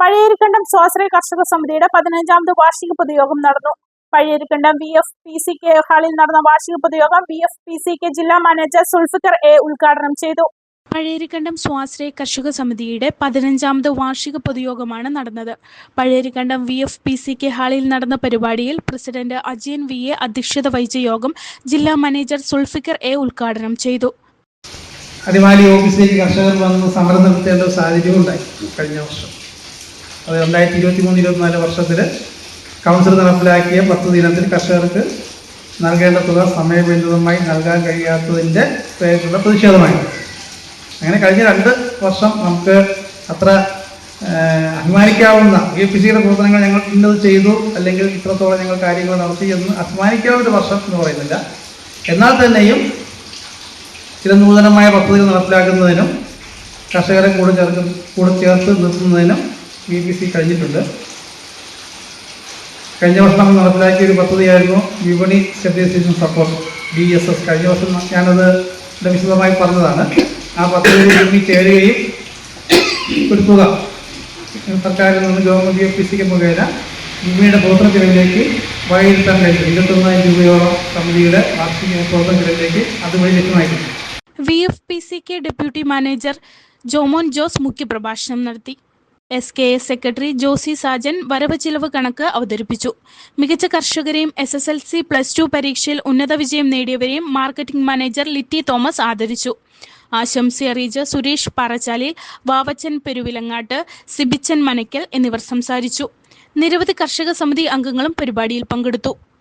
പഴയരിക്കണ്ടം സ്വാശ്രയ കർഷക സമിതിയുടെ പതിനഞ്ചാമത് വാർഷിക പൊതുയോഗം നടന്നു. Pazhayarikkandam V F P C K ഹാളിൽ നടന്ന വാർഷിക പൊതുയോഗം V F P C K ജില്ലാ മാനേജർ സുൽഫിക്കർ എ ഉദ്ഘാടനം ചെയ്തു. പഴയരിക്കണ്ടം സ്വാശ്രയ കർഷക സമിതിയുടെ പതിനഞ്ചാമത് വാർഷിക പൊതുയോഗമാണ് നടന്നത്. Pazhayarikkandam V F P C K ഹാളിൽ നടന്ന പരിപാടിയിൽ പ്രസിഡന്റ് അജയൻ വി എ അധ്യക്ഷത വഹിച്ച യോഗം ജില്ലാ മാനേജർ സുൽഫിക്കർ എ ഉദ്ഘാടനം ചെയ്തു. അടിമാലി ഓഫീസിലേക്ക് കർഷകർ വന്ന് സമരം നടത്തേണ്ട സാഹചര്യം ഉണ്ടായി കഴിഞ്ഞ വർഷം. അത് രണ്ടായിരത്തി ഇരുപത്തി മൂന്ന് ഇരുപത്തിനാല് വർഷത്തിൽ കൗൺസിൽ നടപ്പിലാക്കിയ പദ്ധതി ഇനത്തിൽ കർഷകർക്ക് നൽകേണ്ട തുക സമയബന്ധിതമായി നൽകാൻ കഴിയാത്തതിന്റെ പേരിലുള്ള പ്രതിഷേധമായി അങ്ങനെ കഴിഞ്ഞ രണ്ട് വർഷം നമുക്ക് അത്ര അഭിമാനിക്കാവുന്ന ഈ പി സിയുടെ പ്രവർത്തനങ്ങൾ ഞങ്ങൾ ഇന്നത് ചെയ്തു അല്ലെങ്കിൽ ഇത്രത്തോളം ഞങ്ങൾ കാര്യങ്ങൾ നടത്തി എന്ന് അഭിമാനിക്കാവുന്ന വർഷം എന്ന് പറയുന്നില്ല. എന്നാൽ തന്നെയും ചില നൂതനമായ പദ്ധതികൾ നടപ്പിലാക്കുന്നതിനും കർഷകരെ കൂടെ ചേർക്കും കൂടെ ചേർത്ത് നിർത്തുന്നതിനും ബി ബി സി കഴിഞ്ഞിട്ടുണ്ട്. കഴിഞ്ഞ വർഷം നമ്മൾ നടപ്പിലാക്കിയ ഒരു പദ്ധതിയായിരുന്നു വിപണി stabilization support B S S കഴിഞ്ഞ വർഷം ഞാനത് വിശദമായി പറഞ്ഞതാണ്. ആ പദ്ധതിയിൽ വിപണി ചേരുകയും ഒരു തുക സർക്കാരിൽ നിന്ന് ഗവൺമെന്റ് എഫ് പി സിക്ക് മുഖേന ഭൂമിയുടെ പ്രവർത്തന ചെലവിലേക്ക് വകയിരുത്താൻ കഴിഞ്ഞു. ഇരുപത്തൊന്നായിരം രൂപയോളം സമിതിയുടെ വാർഷിക പ്രവർത്തന ചെലവിലേക്ക് അതുവഴി ലഭ്യമായിട്ടുണ്ട്. V F P C K deputy manager Jomon Jose മുഖ്യപ്രഭാഷണം നടത്തി. S K S secretary Josy Sajan വരവ് ചിലവ് കണക്ക് അവതരിപ്പിച്ചു. മികച്ച കർഷകരെയും S S L C plus two പരീക്ഷയിൽ ഉന്നത വിജയം നേടിയവരെയും മാർക്കറ്റിംഗ് മാനേജർ ലിറ്റി തോമസ് ആദരിച്ചു. ആശംസ അറിയിച്ച സുരേഷ് പാറച്ചാലിൽ വാവച്ചൻ പെരുവിലങ്ങാട്ട് സിബിച്ചൻ മനയ്ക്കൽ എന്നിവർ സംസാരിച്ചു. നിരവധി കർഷക സമിതി അംഗങ്ങളും പരിപാടിയിൽ പങ്കെടുത്തു.